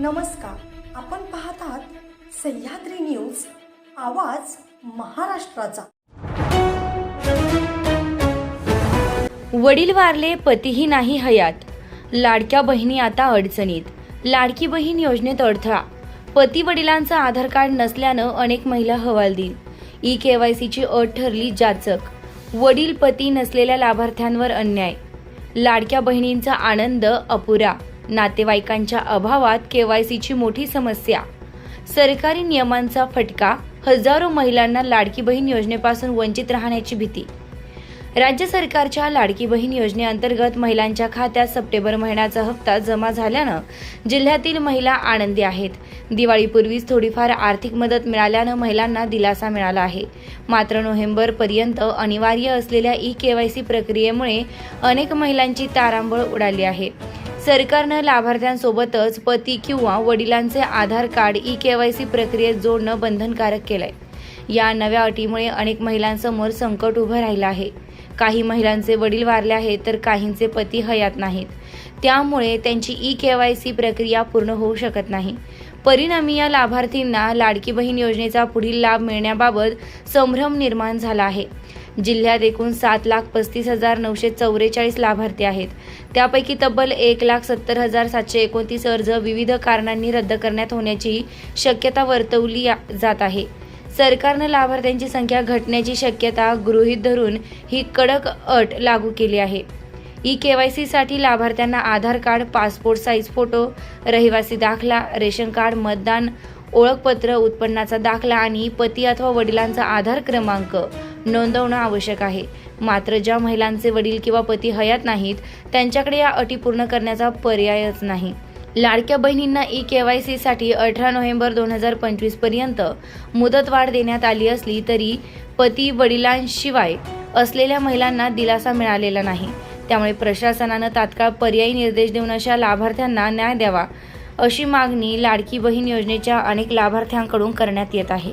नमस्कार. आपण पाहत आहात सह्याद्री न्यूज आवाज महाराष्ट्राचा. वडील वारले पतीही नाही हयात. लाडक्या बहिणी आता अडचणीत. लाडकी बहीण योजनेत अडथळा. पती वडिलांचं आधार कार्ड नसल्यानं अनेक महिला हवालदिल ई केवायसीची अट ठरली जाचक. वडील पती नसलेल्या लाभार्थ्यांवर अन्याय. लाडक्या बहिणींचा आनंद अपुरा. नातेवाईकांच्या अभावात केवायसीची मोठी समस्या. सरकारी नियमांचा फटका हजारो महिलांना लाडकी बहीण योजनेपासून वंचित राहण्याची भीती. राज्य सरकारच्या लाडकी बहीण योजनेअंतर्गत महिलांच्या खात्यात सप्टेंबर महिन्याचा हप्ता जमा झाल्यानं जिल्ह्यातील महिला आनंदी आहेत. दिवाळीपूर्वीच थोडीफार आर्थिक मदत मिळाल्यानं महिलांना दिलासा मिळाला आहे. मात्र नोव्हेंबरपर्यंत अनिवार्य असलेल्या ई केवायसी प्रक्रियेमुळे अनेक महिलांची तारांबळ उडाली आहे. सरकारनं लाभार्थ्यांसोबतच पती किंवा वडिलांचे आधार कार्ड ई केवायसी प्रक्रियेत जोडणं बंधनकारक केलंय. या नव्या अटीमुळे अनेक महिलांसमोर संकट उभं राहिलं आहे. काही महिलांचे वडील वारले आहेत तर काहींचे पती हयात नाहीत. त्यामुळे त्यांची ई केवायसी प्रक्रिया पूर्ण होऊ शकत नाही. परिणामी या लाभार्थींना लाडकी बहीण योजनेचा पुढील लाभ मिळण्याबाबत संभ्रम निर्माण झाला आहे. जिल्ह्यात एकूण सात लाख पस्तीस हजार नऊशे चौवेचाळीस लाभार्थी आहेत. त्यापैकी तब्बल एक लाख सत्तर हजार सातशे एकोणतीस अर्ज विविध कारणांनी रद्द करण्यात होण्याची शक्यता वर्तवली जात आहे. सरकारनं लाभार्थ्यांची संख्या घटण्याची शक्यता गृहीत धरून ही कडक अट लागू केली आहे. ई के वाय सीसाठी लाभार्थ्यांना Aadhaar card passport size photo रहिवासी दाखला रेशन कार्ड मतदान ओळखपत्र उत्पन्नाचा दाखला आणि पती अथवा वडिलांचा आधार क्रमांक नोंदवणं आवश्यक आहे. मात्र ज्या महिलांचे वडील किंवा पती हयात नाहीत त्यांच्याकडे या अटी पूर्ण करण्याचा पर्यायच नाही. लाडक्या बहिणींना ई के वाय सीसाठी अठरा नोव्हेंबर दोन हजार पंचवीसपर्यंत मुदतवाढ देण्यात आली असली तरी पती वडिलांशिवाय असलेल्या महिलांना दिलासा मिळालेला नाही. त्यामुळे प्रशासनानं तात्काळ पर्यायी निर्देश देऊन अशा लाभार्थ्यांना न्याय द्यावा अशी मागणी लाडकी बहीण योजनेच्या अनेक लाभार्थ्यांकडून करण्यात येत आहे.